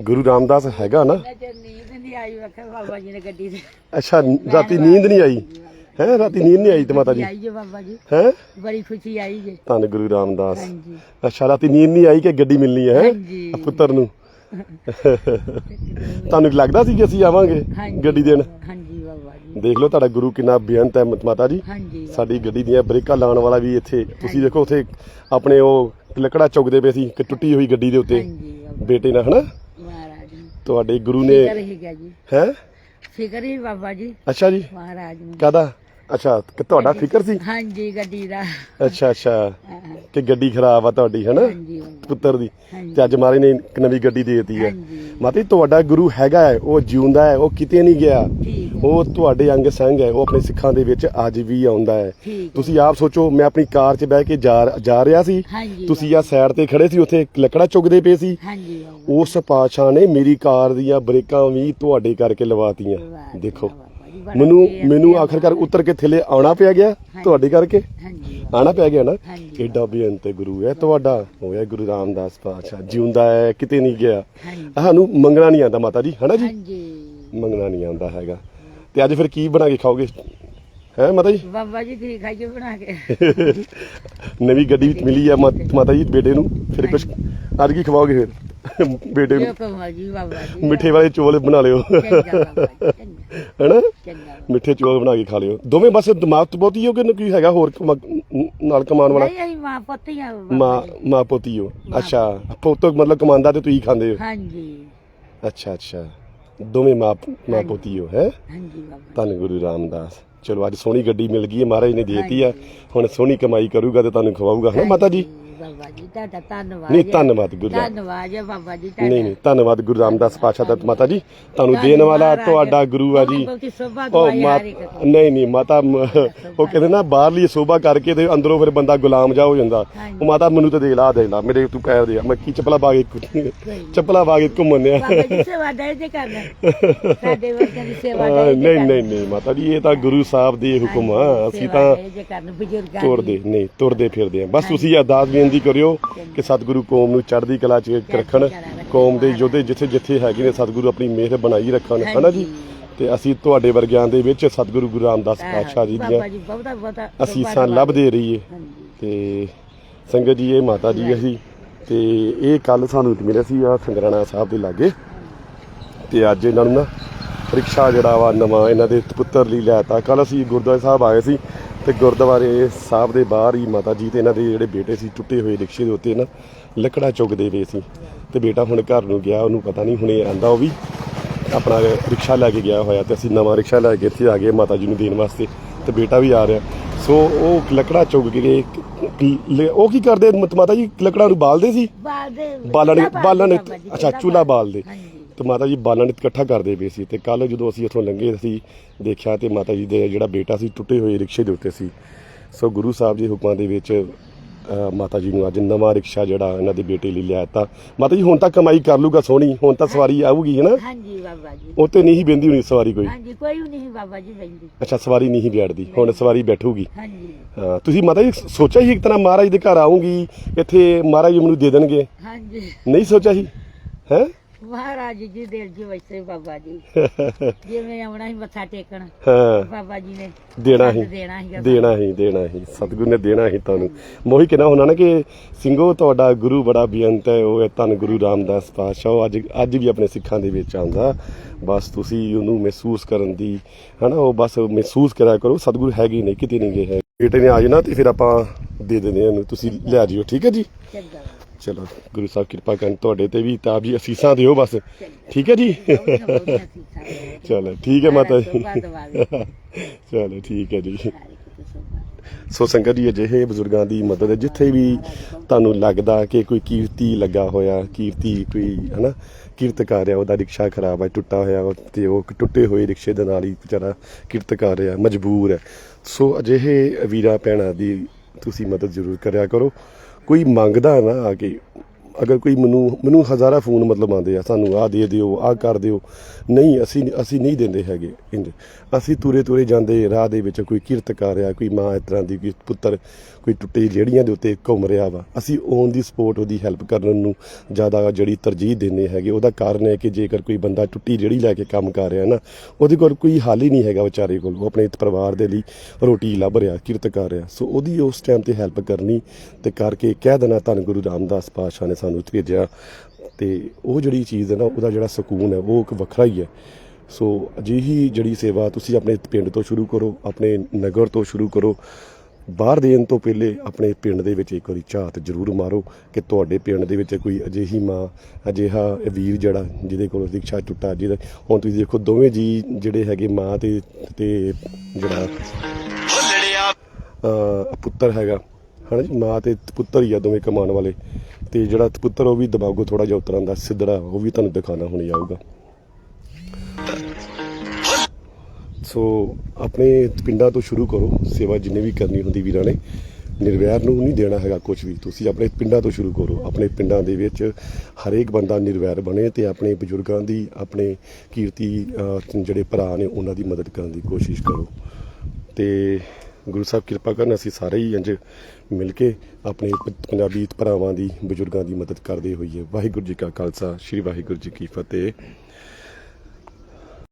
ਗੁਰੂ ਰਾਮਦਾਸ ਹੈਗਾ ਨਾ? ਨਜ਼ਰ ਨੀਂਦ ਨਹੀਂ ਆਈ ਵੇਖੇ ਬਾਬਾ ਜੀ ਨੇ ਗੱਡੀ ਤੇ ਅੱਛਾ ਰਾਤੀ ਨੀਂਦ ਨਹੀਂ ਆਈ? ਹੈ ਰਾਤੀ ਨੀਂਦ ਨਹੀਂ ਆਈ ਤੇ ਮਾਤਾ ਜੀ? ਆਈ ਜੇ ਬਾਬਾ ਜੀ। ਹੈ? ਬੜੀ ਖੁਸ਼ੀ ਆਈ ਜੇ। ਧੰਨ ਗੁਰੂ ਰਾਮਦਾਸ। ਹਾਂਜੀ। ਅੱਛਾ ਰਾਤੀ ਨੀਂਦ ਨਹੀਂ ਆਈ ਕਿ ਗੱਡੀ ਮਿਲਣੀ ਹੈ ਹੈਂ? ਹਾਂਜੀ। ਪੁੱਤਰ ਨੂੰ। ਤੁਹਾਨੂੰ ਲੱਗਦਾ ਸੀ ਕਿ ਅਸੀਂ ਆਵਾਂਗੇ ਹਾਂਜੀ। ਗੱਡੀ ਦੇਣ? ਹਾਂਜੀ ਬਾਬਾ ਜੀ। ਦੇਖ ਲਓ ਤੁਹਾਡਾ ਗੁਰੂ ਕਿੰਨਾ ਬੇਅੰਤ ਹੈ ਮਤ- ਮਾਤਾ ਜੀ। ਹਾਂਜੀ। ਸਾਡੀ ਗੱਡੀ ਦੀਆਂ ਬ੍ਰੇਕਾਂ ਲਾਉਣ ਵਾਲਾ ਵੀ ਇੱਥੇ ਤੁਸੀਂ ਦੇਖੋ ਉੱਥੇ ਆਪਣੇ ਉਹ ਲੱਕੜਾ ਚੁੱਕਦੇ ਪਏ ਸੀ ਕਿ ਟੁੱਟੀ ਹੋਈ ਗੱਡੀ ਦੇ ਉੱਤੇ। ਹਾਂਜੀ। ਬਾਬਾ ਬੇਟੇ ਨਾਲ ਹਨਾ? ਤੁਹਾਡੇ ਗੁਰੂ ਨੇ ਫਿਕਰ ਹੀ ਗਿਆ ਜੀ। ਹੈ? ਫਿਕਰ ਹੀ ਬਾਬਾ ਜੀ। ਅੱਛਾ ਜੀ। ਮਹਾਰਾਜ ਨੂੰ। ਕਾਦਾ ਅੱਛਾ ਕਿ ਤੁਹਾਡਾ ਫਿਕਰ ਸੀ? ਹਾਂਜੀ ਗੱਡੀ ਦਾ। ਅੱਛਾ ਅੱਛਾ। ਕਿ ਗੱਡੀ ਖਰਾਬ ਆ ਤੁਹਾਡੀ ਹਨਾ? ਪੁੱਤਰ ਦੀ। ਤੇ ਅੱਜ ਮਾਰੇ ਨੇ ਇੱਕ ਨਵੀਂ ਗੱਡੀ ਦੇ ਦਿੱਤੀ ਹੈ ਮਾਤਾ ਜੀ ਤੁਹਾਡਾ ਗੁਰੂ ਹੈਗਾ ਹੈ ਉਹ ਜਿਉਂਦਾ ਹੈ ਉਹ ਕਿਤੇ ਨਹੀਂ ਗਿਆ। ਠੀਕ ਉਹ ਤੁਹਾਡੇ ਅੰਗ ਸੰਗ ਹੈ ਉਹ ਆਪਣੇ ਸਿੱਖਾਂ ਦੇ ਵਿੱਚ ਅੱਜ ਵੀ ਆਉਂਦਾ ਹੈ। ਤੁਸੀਂ ਆਪ ਸੋਚੋ ਮੈਂ ਆਪਣੀ ਕਾਰ 'ਚ ਬਹਿ ਕੇ ਜਾ ਜਾ ਰਿਹਾ ਸੀ। ਤੁਸੀਂ ਆ ਸਾਈਡ ਤੇ ਖੜੇ ਸੀ ਉੱਥੇ ਲੱਕੜਾ ਚੁੱਕਦੇ ਪਏ ਸੀ। ਉਸ ਪਾਤਸ਼ਾਹ ਨੇ ਮੇਰੀ ਕਾਰ ਦੀਆਂ ਬ੍ਰੇਕਾਂ ਵੀ ਤੁਹਾਡੇ ਕਰਕੇ ਲਵਾਤੀਆਂ। ਦੇਖੋ। ਮੈਨੂੰ ਮੈਨੂੰ ਆਖਰਕਾਰ ਉੱਤਰ ਕੇ ਥੱਲੇ ਆਉਣਾ ਪਿਆ ਗਿਆ ਤੁਹਾਡੇ ਕਰਕੇ। ਆਣਾ ਪੈ ਗਿਆ ਨਾ। ਏਡਾ ਬੇਅੰਤ ਗੁਰੂ ਹੈ ਤੁਹਾਡਾ। ਹੋਇਆ ਗੁਰੂ ਰਾਮਦਾਸ ਪਾਤਸ਼ਾਹ। ਜਿਉਂਦਾ ਹੈ ਕਿਤੇ ਨਹੀਂ ਗਿਆ। ਸਾਨੂੰ ਮੰਗਣਾ ਨਹੀਂ ਆਉਂਦਾ ਮਾਤਾ ਜੀ ਹਨਾ ਜੀ? ਮੰਗਣਾ ਨਹੀਂ ਆਉਂਦਾ ਹੈਗਾ। ਤੇ ਅੱਜ ਫਿਰ ਕੀ ਬਣਾ ਕੇ ਖਾਓਗੇ? ਹੈ ਮਾਤਾ ਜੀ? ਬਾਬਾ ਜੀ ਕੀ ਖਾਈਏ ਬਣਾ ਕੇ। ਨਵੀਂ ਗੱਡੀ ਮਿਲੀ ਆ ਮਾ- ਮਾਤਾ ਜੀ ਬੇਟੇ ਨੂੰ ਫਿਰ ਕੁਝ ਅੱਜ ਕੀ ਖਵਾਓਗੇ ਫਿਰ? ਬੇਟੇ ਜੋ ਨੂੰ ਕਮਲ ਜੀ ਬਾਬਾ ਜੀ। ਮਿੱਠੇ ਵਾਲੇ ਚੋਲ ਬਣਾ ਲਿਓ। ਚੰਗਾ ਬਾਬਾ ਜੀ, ਚੰਗਾ। ਹੈਨਾ? ਚੰਗਾ। ਮਿੱਠੇ ਚੋਲ ਬਣਾ ਕੇ ਖਾ ਲਿਓ। ਦੋਵੇਂ ਬਸ ਦਿਮਾਗ ਤੋਂ ਬਹੁਤੀ ਹੋ ਕਿ ਕੋਈ ਹੈਗਾ ਹੋਰ ਕਮਾ- ਨਾਲ ਕਮਾਉਣ ਵਾਲਾ? ਨਹੀਂ ਅਸੀਂ ਮਾਂ ਪੁੱਤ ਹੀ ਆ ਬਾਬਾ ਮਾਂ ਜੀ। ਮਾਂ ਪੋਤੀ ਹੋ ਅੱਛਾ। ਪੋਤੋ ਮਤਲਬ ਕਮਾਉਂਦਾ ਤੇ ਤੁਸੀਂ ਖਾਂਦੇ ਹੋ। ਹਾਂਜੀ। ਅੱਛਾ ਅੱਛਾ। ਦੋਵੇਂ ਮਾਂ ਮਾਂ ਪੋਤੀ ਹੋ ਹੈ? ਹਾਂਜੀ ਬਾਬਾ ਧੰਨ ਗੁਰੂ ਰਾਮਦਾਸ। ਚਲੋ ਅੱਜ ਸੋਹਣੀ ਗੱਡੀ ਮਿਲ ਗਈ ਹੈ ਮਹਾਰਾਜ ਨੇ ਦੇਤੀ ਆ। ਹੁਣ ਸੋਹਣੀ ਕਮਾਈ ਕਰੂਗਾ ਤੇ ਤੁਹਾਨੂੰ ਖਵਾਊਗਾ ਹੈ ਮਾਤਾ ਜੀ? ਬਾਬਾ ਜੀ ਤੁਹਾਡਾ ਧੰਨਵਾਦ ਨਹੀਂ। ਧੰਨਵਾਦ ਧੰਨਵਾਦ ਹੈ ਬਾਬਾ ਜੀ ਨਹੀਂ ਨਹੀਂ ਧੰਨਵਾਦ ਗੁਰੂ ਰਾਮਦਾਸ ਪਾਤਸ਼ਾਹ ਦਾ ਮਾਤਾ ਜੀ। ਤੁਹਾਨੂੰ ਦੇਣ ਵਾਲਾ ਤੁਹਾਡਾ ਗੁਰੂ ਆ ਜੀ। ਉਹ ਤੋਂ। ਨਹੀਂ ਨਹੀਂ ਮਾਤਾ ਉਹ ਕਹਿੰਦੇ ਨਾ ਬਾਹਰਲੀ ਸੋਭਾ ਕਰਕੇ ਤੇ ਅੰਦਰੋਂ ਫਿਰ ਬੰਦਾ ਗੁਲਾਮ ਜਾ ਹੋ ਜਾਂਦਾ। ਉਹ ਮਾਤਾ ਮੈਨੂੰ ਤੇ ਦੇ ਲਾ ਦੇ ਲਾ। ਮੇਰੇ ਤੂੰ ਪੈਰ ਦੇ ਮੈਂ ਕੀ ਚੱਪਲਾ ਪਾ ਕੇ ਚੱਪਲਾ ਪਾ ਕੇ ਬਾਬਾ ਜੀ ਸੇਵਾ ਦੇ ਜੇ ਕਰਨਾ ਸਾਡੇ ਵਰਗਿਆਂ ਦੀ ਸੇਵਾ ਦੇ ਨਹੀਂ ਨਹੀਂ ਨਹੀਂ ਮਾਤਾ ਜੀ ਇਹ ਤਾਂ ਗੁਰੂ ਸਾਹਿਬ ਦੇ ਹੁਕਮ ਆ। ਅਸੀਂ ਤਾਂ ਤੁਰਦੇ ਨਹੀਂ ਤੁਰਦੇ ਫਿਰਦੇ ਆ। ਬਸ ਤੁਸੀਂ ਅਰਦਾਸ ਬੇਨਤੀ ਕਰਿਓ ਕਿ ਸਤਿਗੁਰੂ ਕੌਮ ਨੂੰ ਚੜ੍ਹਦੀ ਕਲਾ 'ਚ ਰੱਖਣ ਕੌਮ ਦੇ ਯੋਧੇ ਜਿੱਥੇ ਜਿੱਥੇ ਹੈਗੇ ਨੇ ਸਤਿਗੁਰੂ ਆਪਣੀ ਮਿਹਰ ਬਣਾਈ ਰੱਖਣ ਹਨਾ ਜੀ? ਤੇ ਅਸੀਂ ਤੁਹਾਡੇ ਵਰਗਿਆਂ ਦੇ ਵਿੱਚ ਸਤਿਗੁਰੂ ਗੁਰੂ ਰਾਮਦਾਸ ਪਾਤਸ਼ਾਹ ਜੀ ਦੀਆਂ ਅਸੀਸਾਂ ਲੱਭਦੇ ਰਹੀਏ। ਤੇ ਸੰਗਤ ਜੀ ਇਹ ਮਾਤਾ ਜੀ ਅਸੀਂ ਤੇ ਇਹ ਕੱਲ ਸਾਨੂੰ ਮਿਲਿਆ ਸੀ ਆ ਸੰਗਰਾਣਾ ਸਾਹਿਬ ਦੇ ਲਾਗੇ। ਤੇ ਅੱਜ ਇਹਨਾਂ ਨੂੰ ਨਾ ਰਿਕਸ਼ਾ ਜਿਹੜਾ ਵਾ ਨਵਾਂ ਇਹਨਾਂ ਦੇ ਪੁੱਤਰ ਲਈ ਲੈਤਾ ਕੱਲ ਅਸੀਂ ਗੁਰਦੁਆਰੇ ਸਾਹਿਬ ਆਏ ਸੀ ਤੇ ਗੁਰਦੁਆਰੇ ਸਾਹਿਬ ਦੇ ਬਾਹਰ ਹੀ ਮਾਤਾ ਜੀ ਤੇ ਇਹਨਾਂ ਦੇ ਜਿਹੜੇ ਬੇਟੇ ਸੀ ਟੁੱਟੇ ਹੋਏ ਰਿਕਸ਼ੇ ਦੇ ਉੱਤੇ ਨਾ ਲੱਕੜਾ ਚੁੱਕਦੇ ਪਏ ਸੀ। ਤੇ ਬੇਟਾ ਹੁਣ ਘਰ ਨੂੰ ਗਿਆ ਉਹਨੂੰ ਪਤਾ ਨਹੀਂ ਹੁਣੇ ਆਂਦਾ ਉਹ ਵੀ ਆਪਣਾ ਰਿਕਸ਼ਾ ਲੈ ਕੇ ਗਿਆ ਹੋਇਆ ਤੇ ਅਸੀਂ ਨਵਾਂ ਰਿਕਸ਼ਾ ਲੈ ਕੇ ਇੱਥੇ ਆ ਗਏ ਮਾਤਾ ਜੀ ਨੂੰ ਦੇਣ ਵਾਸਤੇ ਤੇ ਬੇਟਾ ਵੀ ਆ ਰਿਹਾ। ਸੋ ਉਹ ਲੱਕੜਾ ਚੁੱਕ ਕੇ ਉਹ ਕੀ ਕਰਦੇ ਮਤ- ਜੀ ਲੱਕੜਾਂ ਨੂੰ ਬਾਲਦੇ ਸੀ? ਬਾਲ ਦੇ ਬਾਲਣ ਬਾਲਣ ਬਾਲਦੇ ਅੱਛਾ ਚੁੱਲ੍ਹਾ ਬਾਲਦੇ। ਤੇ ਮਾਤਾ ਜੀ ਬਾਲਣ ਇਕੱਠਾ ਕਰਦੇ ਪਏ ਸੀ ਤੇ ਕੱਲ ਜਦੋਂ ਅਸੀਂ ਉੱਥੋਂ ਲੰਘੇ ਅਸੀਂ ਦੇਖਿਆ ਤੇ ਮਾਤਾ ਜੀ ਦੇ ਜਿਹੜਾ ਬੇਟਾ ਸੀ ਟੁੱਟੇ ਹੋਏ ਰਿਕਸ਼ੇ ਦੇ ਉੱਤੇ ਸੀ। ਸੋ ਗੁਰੂ ਸਾਹਿਬ ਜੀ ਹੁਕਮਾਂ ਦੇ ਵਿੱਚ ਮਾਤਾ ਜੀ ਨੂੰ ਅੱਜ ਨਵਾਂ ਰਿਕਸ਼ਾ ਜਿਹੜਾ ਇਹਨਾਂ ਦੇ ਬੇਟੇ ਲਈ ਲਿਆ ਤਾ ਮਾਤਾ ਜੀ ਹੁਣ ਤਾਂ ਕਮਾਈ ਕਰ ਲੂਗਾ ਸੋਹਣੀ ਹੁਣ ਤਾਂ ਸਵਾਰੀ ਆਊਗੀ ਹੈ ਨਾ? ਹਾਂਜੀ ਬਾਬਾ ਜੀ। ਉਹ ਤੇ ਨਹੀਂ ਬੈੰਦੀ ਹੋਣੀ ਸਵਾਰੀ ਕੋਈ। ਹਾਂਜੀ ਕੋਈ ਨਹੀਂ ਬਾਬਾ ਜੀ ਬੈਂਦੀ ਅੱਛਾ ਸਵਾਰੀ ਨਹੀਂ ਬੈਠਦੀ ਹੁਣ ਸਵਾਰੀ ਬੈਠੂਗੀ। ਹਾਂਜੀ। ਹਾਂ ਤੁਸੀਂ ਮਾਤਾ ਜੀ ਸੋਚਿਆ ਸੀ ਇੱਕ ਤਰ੍ਹਾਂ ਮਹਾਰਾਜ ਦੇ ਘਰ ਆਉਂਗੀ ਇੱਥੇ ਮਹਾਰਾਜ ਮੈਨੂੰ ਦੇ ਦੇਣਗੇ? ਹਾਂਜੀ। ਨਹੀਂ ਸੋਚਿਆ ਸੀ? ਹੈ? ਮਹਾਰਾਜ ਜੀ ਦੇ ਜੀ ਵੈਸੇ ਬਾਬਾ ਜੀ। ਜਿਵੇਂ ਆਉਣਾ ਸੀ ਮੱਥਾ ਟੇਕਣ ਹਾਂ। ਬਾਬਾ ਜੀ ਨੇ ਦੇਣਾ ਹੀ ਦੇਣਾ ਸੀਗਾ ਦੇਣਾ ਹੀ ਦੇਣਾ ਹੀ ਸਤਿਗੁਰੂ ਨੇ ਦੇਣਾ ਹੀ ਤੁਹਾਨੂੰ। ਮੋਹੀ ਕਿਹਾ ਹੋਣਾ ਨਾ ਕਿ ਸਿੰਘੋ ਤੁਹਾਡਾ ਗੁਰੂ ਬੜਾ ਬੇਅੰਤ ਹੈ ਉਹ ਹੈ ਧੰਨ ਗੁਰੂ ਰਾਮਦਾਸ ਪਾਤਸ਼ਾਹ। ਉਹ ਅੱਜ ਅੱਜ ਵੀ ਆਪਣੇ ਸਿੱਖਾਂ ਦੇ ਵਿੱਚ ਆਉਂਦਾ। ਬਸ ਤੁਸੀਂ ਉਹਨੂੰ ਮਹਿਸੂਸ ਕਰਨ ਦੀ ਹਨਾ ਉਹ ਬਸ ਮਹਿਸੂਸ ਕਰਿਆ ਕਰੋ। ਸਤਿਗੁਰੂ ਹੈਗੇ ਨਹੀਂ ਕਿਤੇ ਨਹੀਂ ਗਏ ਹੈ ਬੇਟੇ ਨੇ ਆ ਜਾਣਾ ਤੇ ਫਿਰ ਆਪਾਂ ਦੇ ਦਿੰਦੇ ਹਾਂ ਤੁਸੀਂ ਲਿਆ ਜਿਓ ਠੀਕ ਹੈ ਜੀ? ਚੰਗਾ। ਚਲੋ, ਗੁਰੂ ਸਾਹਿਬ ਕਿਰਪਾ ਕਰਨ ਤੁਹਾਡੇ ਤੇ ਵੀ ਤਾਂ ਜੀ ਅਸੀਸਾਂ ਦਿਓ ਬਸ। ਠੀਕ ਹੈ ਜੀ? ਚਲੋ, ਠੀਕ ਹੈ ਮਾਤਾ ਜੀ। ਚਲੋ, ਠੀਕ ਹੈ ਜੀ। ਸੋ ਸੰਗਤ ਜੀ, ਅਜਿਹੇ ਬਜ਼ੁਰਗਾਂ ਦੀ ਮਦਦ ਜਿੱਥੇ ਵੀ ਤੁਹਾਨੂੰ ਲੱਗਦਾ ਕਿ ਕੋਈ ਕੀਰਤੀ ਲੱਗਾ ਹੋਇਆ, ਕੀਰਤੀ ਕੋਈ, ਹਨਾ ਕੀਰਤ ਕਰ ਰਿਹਾ ਉਹਦਾ ਰਿਕਸ਼ਾ ਖਰਾਬ ਹੈ ਟੁੱਟਾ ਹੋਇਆ ਵਾ, ਤੇ ਉਹ ਟੁੱਟੇ ਹੋਏ ਰਿਕਸ਼ੇ ਦੇ ਨਾਲ ਹੀ ਵਿਚਾਰਾ ਕੀਰਤ ਕਰ ਰਿਹਾ ਮਜਬੂਰ ਹੈ ਸੋ ਅਜਿਹੇ ਵੀਰਾ, ਭੈਣਾਂ ਦੀ ਤੁਸੀਂ ਮਦਦ ਜ਼ਰੂਰ ਕਰਿਆ ਕਰੋ। ਕੋਈ ਮੰਗਦਾ ਨਾ ਆ ਕੇ ਅਗਰ ਕੋਈ ਮੈਨੂੰ ਮੈਨੂੰ ਹਜ਼ਾਰਾਂ ਫੋਨ ਮਤਲਬ ਆਉਂਦੇ ਆ, ਸਾਨੂੰ ਆਹ ਦੇ ਦਿਓ, ਆਹ ਕਰ ਦਿਓ। ਨਹੀਂ, ਅਸੀਂ ਅਸੀਂ ਨਹੀਂ ਦਿੰਦੇ ਹੈਗੇ ਇੰਜ ਅਸੀਂ ਤੁਰੇ ਤੁਰੇ ਜਾਂਦੇ, ਰਾਹ ਦੇ ਵਿੱਚ ਕੋਈ ਕਿਰਤ ਕਰ ਰਿਹਾ ਕੋਈ ਮਾਂ ਇਸ ਤਰ੍ਹਾਂ ਦੀ, ਕੋਈ ਪੁੱਤਰ, ਕੋਈ ਟੁੱਟੀ ਜਿਹੜੀਆਂ ਦੇ ਉੱਤੇ ਘੁੰਮ ਰਿਹਾ ਵਾ। ਅਸੀਂ ਔਨ ਦੀ ਸਪੋਰਟ, ਉਹਦੀ ਹੈਲਪ ਕਰਨ ਨੂੰ ਜ਼ਿਆਦਾ ਜਿਹੜੀ ਤਰਜੀਹ ਦਿੰਦੇ ਹੈਗੇ। ਉਹਦਾ ਕਾਰਨ ਹੈ ਕਿ ਜੇਕਰ ਕੋਈ ਬੰਦਾ ਟੁੱਟੀ ਜਿਹੜੀ ਲੈ ਕੇ ਕੰਮ ਕਰ ਰਿਹਾ ਨਾ, ਉਹਦੇ ਕੋਲ ਕੋਈ ਹੱਲ ਹੀ ਨਹੀਂ ਹੈਗਾ ਵਿਚਾਰੇ ਕੋਲ। ਉਹ ਆਪਣੇ ਪਰਿਵਾਰ ਦੇ ਲਈ ਰੋਟੀ ਲੱਭ ਰਿਹਾ ਕਿਰਤ ਕਰ ਰਿਹਾ ਸੋ ਉਹਦੀ ਉਸ ਟਾਈਮ ਤੇ ਹੈਲਪ ਕਰਨੀ ਤੇ ਕਰਕੇ ਕਹਿ ਦੇਣਾ ਧੰਨ ਗੁਰੂ ਰਾਮਦਾਸ ਪਾਤਸ਼ਾਹ ਨੇ ਸਾਨੂੰ ਭੇਜਿਆ ਤੇ ਉਹ ਜਿਹੜੀ ਚੀਜ਼ ਹੈ ਨਾ, ਉਹਦਾ ਜਿਹੜਾ ਸਕੂਨ ਹੈ, ਉਹ ਇੱਕ ਵੱਖਰਾ ਹੀ ਹੈ। ਸੋ ਅਜਿਹੀ ਜਿਹੜੀ ਸੇਵਾ ਤੁਸੀਂ ਆਪਣੇ ਪਿੰਡ ਤੋਂ ਸ਼ੁਰੂ ਕਰੋ, ਆਪਣੇ ਨਗਰ ਤੋਂ ਸ਼ੁਰੂ ਕਰੋ, ਬਾਹਰ ਦੇਣ ਤੋਂ ਪਹਿਲੇ ਆਪਣੇ ਪਿੰਡ ਦੇ ਵਿੱਚ ਇੱਕ ਵਾਰੀ ਝਾਤ ਜ਼ਰੂਰ ਮਾਰੋ ਕਿ ਤੁਹਾਡੇ ਪਿੰਡ ਦੇ ਵਿੱਚ ਕੋਈ ਅਜਿਹੀ ਮਾਂ, ਅਜਿਹਾ ਵੀਰ ਜਿਹੜਾ ਜਿਹਦੇ ਕੋਲ ਰਿਕਸ਼ਾ ਟੁੱਟਾ, ਜਿਹਦਾ ਹੁਣ ਤੁਸੀਂ ਦੇਖੋ ਦੋਵੇਂ ਜੀ ਜਿਹੜੇ ਹੈਗੇ ਮਾਂ ਤੇ ਤੇ ਜਿਹੜਾ ਪੁੱਤਰ ਹੈਗਾ ਹਨਾ ਜੀ ਮਾਂ ਤੇ ਪੁੱਤਰ ਹੀ ਆ ਦੋਵੇਂ ਕਮਾਉਣ ਵਾਲੇ। ਤੇ ਜਿਹੜਾ ਪੁੱਤਰ ਉਹ ਵੀ ਦਿਮਾਗੋ ਥੋੜਾ ਜਿਹਾ ਉਤਰਾਂ ਦਾ, ਸਿੱਧੜਾ, ਉਹ ਵੀ ਤੁਹਾਨੂੰ ਦਿਖਾਣਾ ਹੁਣ ਆਊਗਾ ਸੋ ਆਪਣੇ ਪਿੰਡਾਂ ਤੋਂ ਸ਼ੁਰੂ ਕਰੋ, ਸੇਵਾ ਜਿੰਨੇ ਵੀ ਕਰਨੀ ਹੁੰਦੀ ਵੀਰਾਂ ਨੇ, ਨਿਰਵੈਰ ਨੂੰ ਨਹੀਂ ਦੇਣਾ ਹੈਗਾ ਕੁਝ ਵੀ। ਤੁਸੀਂ ਆਪਣੇ ਪਿੰਡਾਂ ਤੋਂ ਸ਼ੁਰੂ ਕਰੋ, ਆਪਣੇ ਪਿੰਡਾਂ ਦੇ ਵਿੱਚ ਹਰੇਕ ਬੰਦਾ ਨਿਰਵੈਰ ਬਣੇ ਤੇ ਆਪਣੇ ਬਜ਼ੁਰਗਾਂ ਦੀ, ਆਪਣੇ ਕੀਰਤੀ ਜਿਹੜੇ ਭਰਾ ਨੇ, ਉਹਨਾਂ ਦੀ ਮਦਦ ਕਰਨ ਦੀ ਕੋਸ਼ਿਸ਼ ਕਰੋ। ਤੇ ਗੁਰੂ ਸਾਹਿਬ ਕਿਰਪਾ ਕਰਨ, ਅਸੀਂ ਸਾਰੇ ਹੀ ਇੰਜ ਮਿਲ ਕੇ ਆਪਣੇ ਪੰਜਾਬੀ ਭਰਾਵਾਂ ਦੀ, ਬਜ਼ੁਰਗਾਂ ਦੀ ਮਦਦ ਕਰਦੇ ਹੋਈਏ। ਵਾਹਿਗੁਰੂ ਜੀ ਕਾ ਖਾਲਸਾ, ਸ੍ਰੀ ਵਾਹਿਗੁਰੂ ਜੀ ਕੀ ਫਤਿਹ।